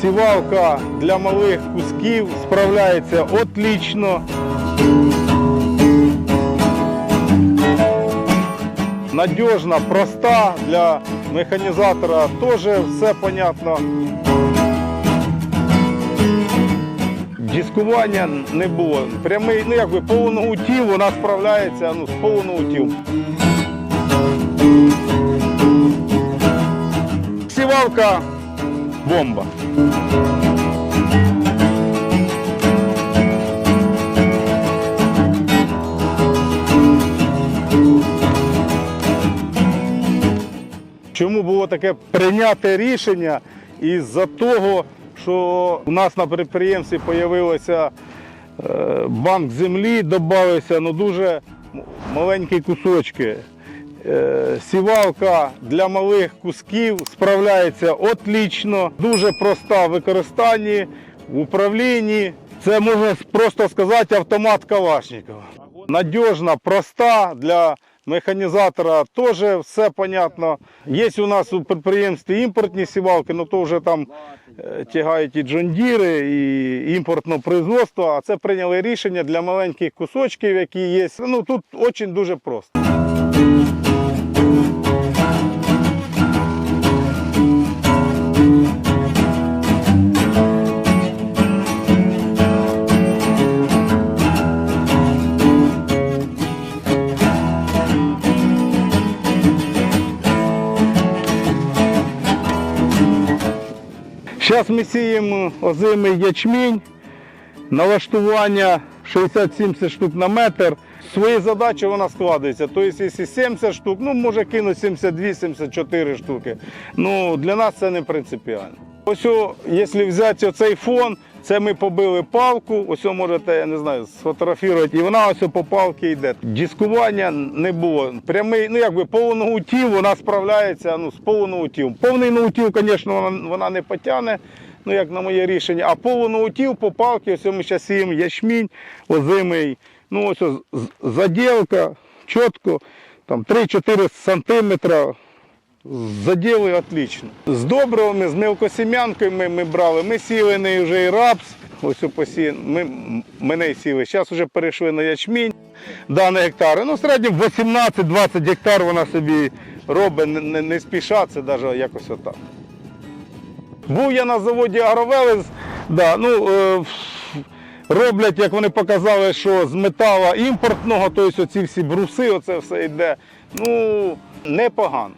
Сівалка для малих кусків справляється отлично. Надіжна, проста для механізатора теж все понятно. Дискування не було. Прямий, ну якби полуногутів вона справляється ну, з полуногутів. Сівалка бомба. Чому було таке прийняте рішення? Із-за того, що у нас на підприємстві з'явився банк землі, додався ну, дуже маленькі кусочки. Е, Сівалка для малих кусків справляється отлично, дуже проста в використанні, в управлінні. Це можна просто сказати автомат Калашникова. Надіжна, проста для механізатора теж все понятно. Є у нас у підприємстві імпортні сівалки, але то вже там е, тягають і джондіри, і імпортне производство. А це прийняли рішення для маленьких кусочків, які є. Ну тут дуже дуже просто. Зараз ми сіємо озимий ячмінь, налаштування 60-70 штук на метр. Свої задачі вона складається. Тобто, якщо 70 штук, ну може кинути 72-74 штуки. Ну, для нас це не принципіально. Ось, якщо взяти оцей фон, це ми побили палку, ось можете, я не знаю, сфотографувати, і вона ось по палці йде. Дискування не було. Прямий, ну якби полуногутів, вона справляється ну, з полуногутів. Повний ногутів, звісно, вона, вона не потягне, ну як на моє рішення. А полуногутів по палці, ось ми зараз сіємо ячмінь, озимий. Ну ось заділка, чітко, там 3-4 сантиметра. Заділи отлично. З добривами, з мелкосім'янкою ми, брали. Ми сіли не вже і рапс. Ось у посі... ми, ми не сіли. Зараз вже перейшли на ячмінь. Да, на гектари. Ну, в середньому 18-20 гектар вона собі робить, не, не, не спіша, це навіть якось отак. Був я на заводі Агровелес, да, ну, е, роблять, як вони показали, що з метала імпортного, тобто оці всі бруси, оце все йде. Ну, непогано.